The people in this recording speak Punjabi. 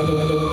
Hello, hello.